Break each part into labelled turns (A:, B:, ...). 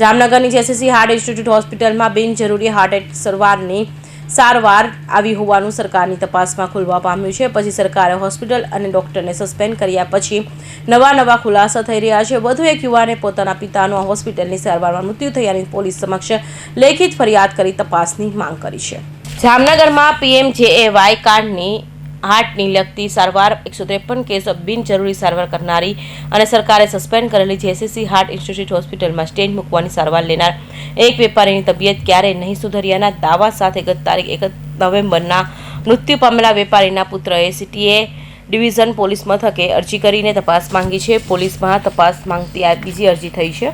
A: જામનગરની JCC heart institute હોસ્પિટલમાં બિનજરૂરી હાર્ટ એટેક સારવારની સારવાર આવી હોવાનું સરકારની તપાસમાં ખુલવા પામ્યું છે. પછી સરકારે હોસ્પિટલ અને ડોક્ટરને સસ્પેન્ડ કર્યા પછી નવા નવા ખુલાસા થઈ રહ્યા છે. વધુ એક યુવાને પોતાના પિતાનું હોસ્પિટલની સારવારમાં મૃત્યુ થયાની પોલીસ સમક્ષ લેખિત ફરિયાદ કરી તપાસની માંગ કરી છે. જામનગરમાં પીએમજેએવાય કાર્ડની હાર્ટની લગતી સારવાર, એકસો ત્રેપન કેસ બિનજરૂરી સારવાર કરનારી અને સરકારે સસ્પેન્ડ કરેલી જેસીસી હાર્ટ ઇન્સ્ટિટ્યૂટ હોસ્પિટલમાં સ્ટેન્ડ મૂકવાની સારવાર લેનાર એક વેપારીની તબિયત ક્યારેય નહીં સુધર્યાના દાવા સાથે ગત તારીખ એક નવેમ્બરના મૃત્યુ પામેલા વેપારીના પુત્રએ સીટીએ ડિવિઝન પોલીસ મથકે અરજી કરીને તપાસ માંગી છે. પોલીસમાં તપાસ માંગતી આ બીજી અરજી થઈ છે.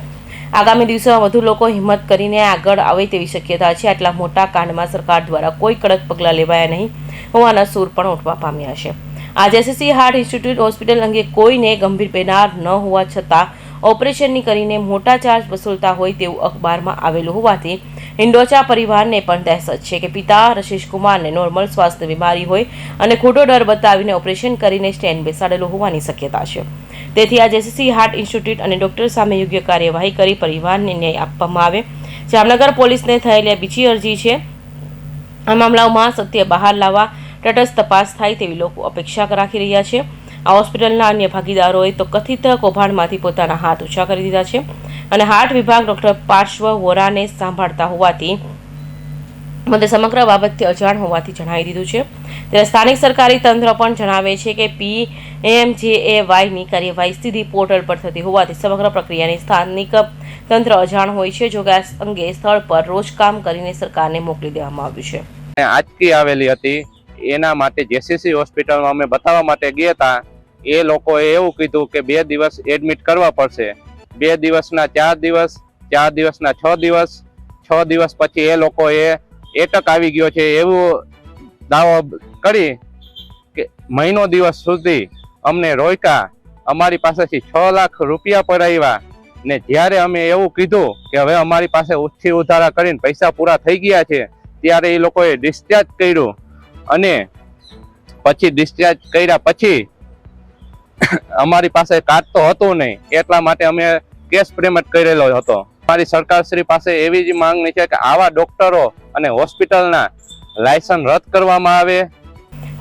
A: આગામી દિવસોમાં વધુ લોકો હિંમત કરીને આગળ આવે તેવી શક્યતા છે. આટલા મોટા કાંડમાં સરકાર દ્વારા કોઈ કડક પગલાં લેવાયા નહીં હોવાના સૂર પણ ઉઠવા પામ્યા છે. આજે એસએસસી હાર્ટ ઇન્સ્ટિટ્યૂટ હોસ્પિટલ અંગે કોઈને ગંભીર પેનાર ન હોવા છતાં ઓપરેશનની કરીને મોટા ચાર્જ વસૂલતા હોય તેવું અખબારમાં આવેલું હોવાથી હિન્ડોચા પરિવારને પણ દહેશત છે કે પિતા રશીશ કુમારને નોર્મલ સ્વાસ્થ્ય બીમારી હોય અને ખોટો ડર બતાવીને ઓપરેશન કરીને સ્ટેન્ડ બેસાડેલું હોવાની શક્યતા છે. તેથી આજે એસએસસી હાર્ટ ઇન્સ્ટિટ્યૂટ અને ડોક્ટર સામે યોગ્ય કાર્યવાહી કરી પરિવારને ન્યાય આપવામાં આવે. જામનગર પોલીસને થયેલી બીજી અરજી છે. આ મામલાઓમાં સત્ય બહાર લાવવા તટસ્થ તપાસ થાય તેવી લોકો અપેક્ષા રાખી રહ્યા છે. આ હોસ્પિટલના અન્ય ભાગીદારોએ તો કથિત કૌભાંડમાંથી પોતાના હાથ ઓછા કરી દીધા છે. અને હાર્ટ વિભાગ ડોક્ટર પાર્શ્વ વોરાને સાંભળતા હોવાથી મને સમગ્ર બાબતથી અજાણ હોવાથી જણાવી દીધું છે. ત્યારે સ્થાનિક સરકારી તંત્ર પણ જણાવે છે કે પી એમ જે એ વાયની કાર્યવાહી સીધી પોર્ટલ પર થતી હોવાથી સમગ્ર પ્રક્રિયાની સ્થાનિક તંત્ર અજાણ હોય છે જો કે આ અંગે સ્થળ પર રોજ કામ કરીને સરકારને મોકલી દેવામાં આવ્યું છે.
B: આંચકી આવેલી હતી, એના માટે જેસીસી હોસ્પિટલમાં અમે બતાવવા માટે ગયા હતા. એ લોકોએ એવું કીધું કે બે દિવસ એડમિટ કરવા પડશે. બે દિવસના ચાર દિવસ, ચાર દિવસના છ દિવસ છ દિવસ પછી એ લોકોએ એટક આવી ગયો છે એવું દાવો કરી કે મહિનો દિવસ સુધી અમને રોક્યા. અમારી પાસેથી છ લાખ રૂપિયા પડાવ્યા. ને જ્યારે અમે એવું કીધું કે હવે અમારી પાસે ઉછી ઉધારા કરીને પૈસા પૂરા થઈ ગયા છે, ત્યારે એ લોકોએ ડિસ્ચાર્જ કર્યું. અને પછી ડિસ્ચાર્જ કર્યા પછી અમારી પાસે કાર્ડ તો હતું નહીં. એટલા માટે અમે કેશ પેમેન્ટ કરેલો હતો. અમારી સરકારશ્રી પાસે એવી જ માંગણી છે કે આવા ડોક્ટરો અને હોસ્પિટલના લાયસન્સ રદ કરવામાં આવે.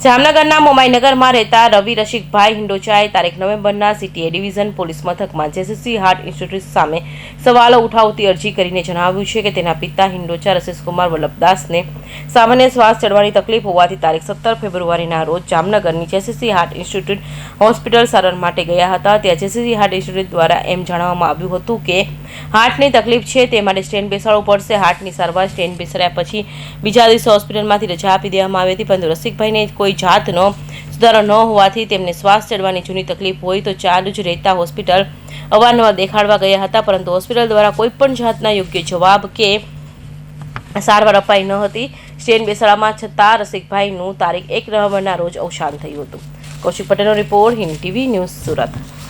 A: જામનગરના મોમાઈનગરમાં રહેતા રવિ રશિકભાઈ હિંડોચાએ તારીખ નવેમ્બરના સીટીએ ડિવિઝન પોલીસ મથકમાં જેસીસી હાર્ટ ઇન્સ્ટિટ્યૂટ સામે સવાલો ઉઠાવતી અરજી કરીને જણાવ્યું છે કે તેના પિતા હિંડોચા રશિષકુમાર વલ્લભદાસને સામાન્ય શ્વાસ ચડવાની તકલીફ હોવાથી તારીખ સત્તર ફેબ્રુઆરીના રોજ જામનગરની જેસીસી હાર્ટ ઇન્સ્ટિટ્યૂટ હોસ્પિટલ સારવાર માટે ગયા હતા. ત્યાં જેસીસી હાર્ટ ઇન્સ્ટિટ્યૂટ દ્વારા એમ જણાવવામાં આવ્યું હતું કે હાર્ટની તકલીફ છે તે માટે સ્ટેન્ડ બેસાડવું પડશે. હાર્ટની સારવાર સ્ટેન્ડ બેસાડ્યા પછી બીજા દિવસે હોસ્પિટલમાંથી રજા આપી દેવામાં આવી હતી. પરંતુ રસિકભાઈને કોઈ જાતનો સુધારો ન હોવાથી તેમને શ્વાસ ચડવાની જૂની તકલીફ હોય તો ચાલુ જ રહેતા હોસ્પિટલ અવારનવાર દેખાડવા ગયા હતા, પરંતુ હોસ્પિટલ દ્વારા કોઈ પણ જાતના યોગ્ય જવાબ કે સારવાર અપાઈ ન હતી. સ્ટેન બેસાડામાં છતાં રસિકભાઈનું તારીખ એક નવેમ્બરના રોજ અવસાન થયું હતું. કૌશિક પટેલનો report Hind TV news Surat.